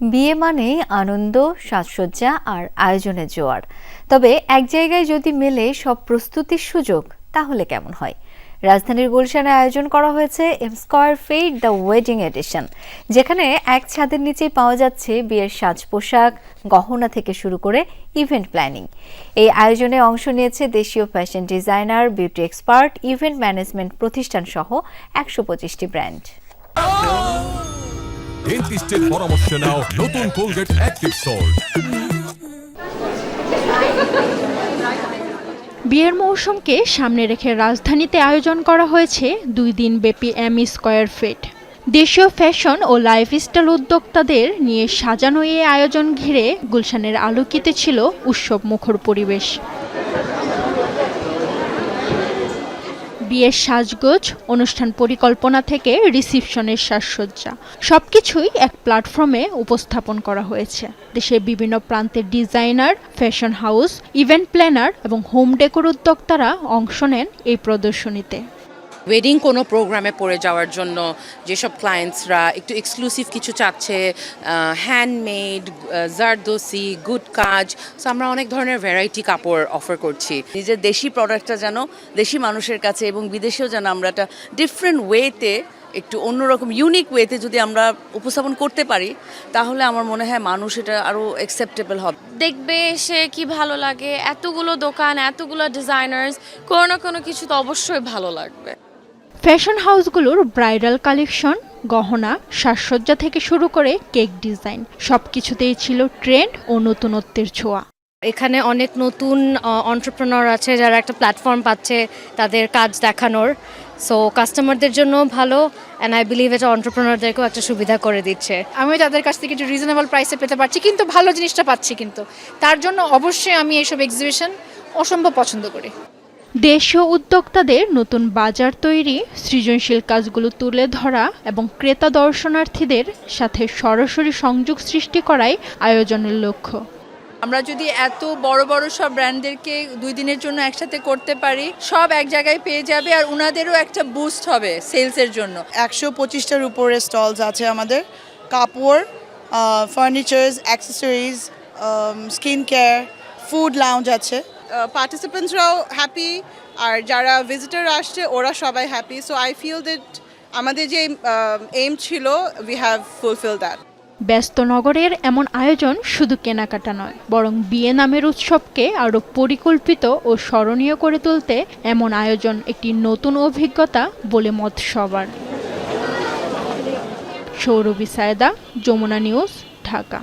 বিয়ে মানেই আনন্দ, সাজসজ্জা আর আয়োজনের জোয়ার। তবে এক জায়গায় যদি মেলে সব প্রস্তুতির সুযোগ, তাহলে কেমন হয়? রাজধানীর গুলশানে আয়োজন করা হয়েছে M square feet the wedding edition যেখানে এক ছাদের নিচেই পাওয়া যাচ্ছে বিয়ের সাজ পোশাক গহনা থেকে শুরু করে ইভেন্ট প্ল্যানিং এই আয়োজনে অংশ নিয়েছে দেশীয় fashion designer beauty expert event management প্রতিষ্ঠান সহ একশো পঁচিশটি ব্র্যান্ড ডেন্টিস্টের পরামর্শ নাও, নতুন কোলগেট অ্যাক্টিভ সল্ট বিয়ের মৌসুমকে সামনে রেখে রাজধানীতে আয়োজন করা হয়েছে দুই দিন ব্যাপী এমি স্কয়ার ফিট দেশীয় ফ্যাশন ও লাইফস্টাইল উদ্যোক্তাদের নিয়ে সাজানো এই আয়োজন ঘিরে গুলশানের আলোকিতে ছিল উৎসব মুখর পরিবেশ। বিয়ের সাজগোজ, অনুষ্ঠান পরিকল্পনা থেকে রিসিপশনের সাজসজ্জা, সবকিছুই এক প্ল্যাটফর্মে উপস্থাপন করা হয়েছে। দেশের বিভিন্ন প্রান্তের designer, fashion house, event planner এবং হোম ডেকোর উদ্যোক্তারা অংশ নেন এই প্রদর্শনীতে। ওয়েডিং কোনো প্রোগ্রামে পড়ে যাওয়ার জন্য যেসব ক্লায়েন্টসরা একটু এক্সক্লুসিভ কিছু চাচ্ছে হ্যান্ডমেড জারদোসি, গুড কাজ সো আমরা অনেক ধরনের ভ্যারাইটি কাপড় অফার করছি। নিজের দেশি প্রোডাক্টটা যেন দেশি মানুষের কাছে এবং বিদেশেও যেন আমরা একটা ডিফারেন্ট ওয়েতে একটু অন্যরকম ইউনিক ওয়েতে যদি আমরা উপস্থাপন করতে পারি, তাহলে আমার মনে হয় মানুষ এটা আরও অ্যাকসেপ্টেবল হবে। দেখবে সে কি ভালো লাগে, এতগুলো দোকান, এতগুলো ডিজাইনার্স কোনো না কোনো কিছু তো অবশ্যই ভালো লাগবে। ফ্যাশন হাউসগুলোর ব্রাইডাল কালেকশন গহনা সাজসজ্জা থেকে শুরু করে কেক ডিজাইন সব কিছুতেই ছিল ট্রেন্ড ও নতুনত্বের ছোঁয়া। এখানে অনেক নতুন অন্টারপ্রেনার আছে যারা একটা প্ল্যাটফর্ম পাচ্ছে তাদের কাজ দেখানোর। সো কাস্টমারদের জন্য ভালো অ্যান্ড আই বিলিভ এটা অন্টারপ্রেনারদেরকেও একটা সুবিধা করে দিচ্ছে। আমি তাদের কাছ থেকে একটু রিজনেবল প্রাইসে পেতে পারছি কিন্তু ভালো জিনিসটা পাচ্ছি কিন্তু। তার জন্য অবশ্যই আমি এইসব এক্সিবিশন অসম্ভব পছন্দ করি। দেশীয় উদ্যোক্তাদের নতুন বাজার তৈরি সৃজনশীল কাজগুলো তুলে ধরা এবং ক্রেতা দর্শনার্থীদের সাথে সরাসরি সংযোগ সৃষ্টি করাই আয়োজনের লক্ষ্য। আমরা যদি এত বড় বড় সব ব্র্যান্ডদেরকে দুই দিনের জন্য একসাথে করতে পারি সব এক জায়গায় পেয়ে যাবে আর ওনাদেরও একটা বুস্ট হবে সেলসের জন্য। একশো পঁচিশটার উপরে স্টলস আছে আমাদের। কাপড় furnitures accessories skin care food lounge আছে। পার্টিসিপেন্টসরাও হ্যাপি আর যারা ভিজিটার আসছে, ওরা সবাই happy so I feel that আমাদের যে এইম ছিল উই হ্যাভ ফুলফিল দ্যাট ব্যস্ত নগরের এমন আয়োজন শুধু কেনাকাটা নয়, বরং বিয়ে নামের উৎসবকে আরও পরিকল্পিত ও স্মরণীয় করে তুলতে এমন আয়োজন একটি নতুন অভিজ্ঞতা বলে মত সবার। সৌরভী সায়দা, যমুনা নিউজ, ঢাকা।